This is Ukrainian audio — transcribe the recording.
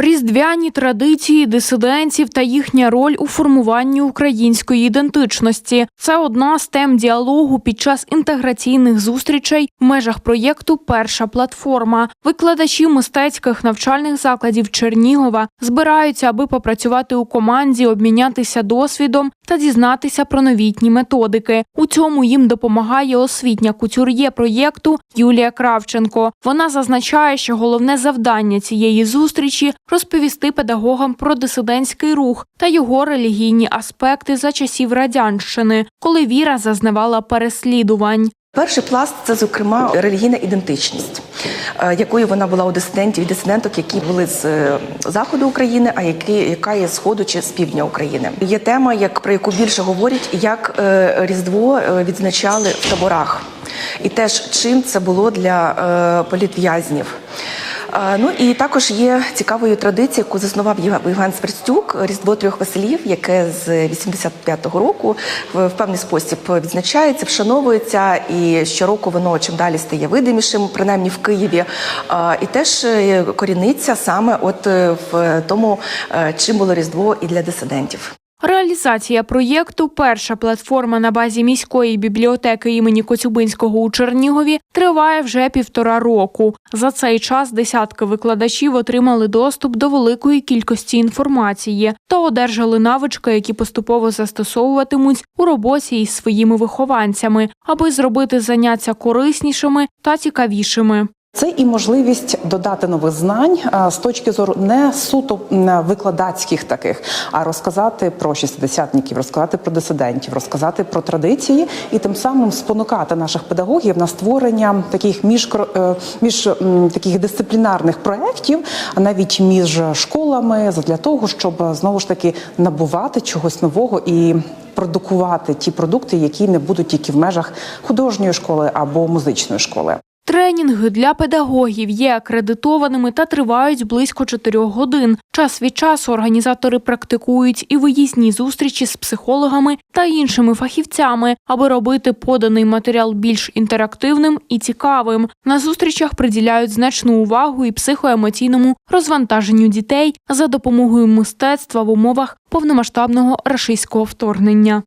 Різдвяні традиції дисидентів та їхня роль у формуванні української ідентичності це одна з тем діалогу під час інтеграційних зустрічей в межах проєкту Перша платформа. Викладачі мистецьких навчальних закладів Чернігова збираються, аби попрацювати у команді, обмінятися досвідом та дізнатися про новітні методики. У цьому їм допомагає освітня кутюр'є проєкту Юлія Кравченко. Вона зазначає, що головне завдання цієї зустрічі розповісти педагогам про дисидентський рух та його релігійні аспекти за часів радянщини, коли віра зазнавала переслідувань. Перший пласт це, зокрема, релігійна ідентичність, е, якою вона була у дисидентів і дисиденток, які були з е, заходу України, а які яка є з сходу чи з півдня України. Є тема, як про яку більше говорять, як е, Різдво відзначали в таборах, і теж чим це було для політв'язнів. Ну і також є цікавою традицією, яку заснував Єв- Євген Сверстюк, Різдво трьох Василів, яке з 85-го року в, певний спосіб відзначається, вшановується, і щороку воно чим далі стає видимішим, принаймні в Києві. І теж е, коріниться саме от е, в тому, е, чим було Різдво і для дисидентів. Реалізація проєкту Перша платформа на базі міської бібліотеки імені Коцюбинського у Чернігові триває вже півтора року. За цей час десятки викладачів отримали доступ до великої кількості інформації та одержали навички, які поступово застосовуватимуть у роботі із своїми вихованцями, аби зробити заняття кориснішими та цікавішими. Це і можливість додати нових знань з точки зору не суто викладацьких таких, а розказати про шістдесятників, розказати про дисидентів, розказати про традиції і тим самим спонукати наших педагогів на створення таких між, між таких дисциплінарних проєктів, навіть між школами, для того, щоб знову ж таки набувати чогось нового і продукувати ті продукти, які не будуть тільки в межах художньої школи або музичної школи. Тренінги для педагогів є акредитованими та тривають близько 4 годин. Час від часу організатори практикують і виїзні зустрічі з психологами та іншими фахівцями, аби робити поданий матеріал більш інтерактивним і цікавим. На зустрічах приділяють значну увагу і психоемоційному розвантаженню дітей за допомогою мистецтва в умовах повномасштабного рашистського вторгнення.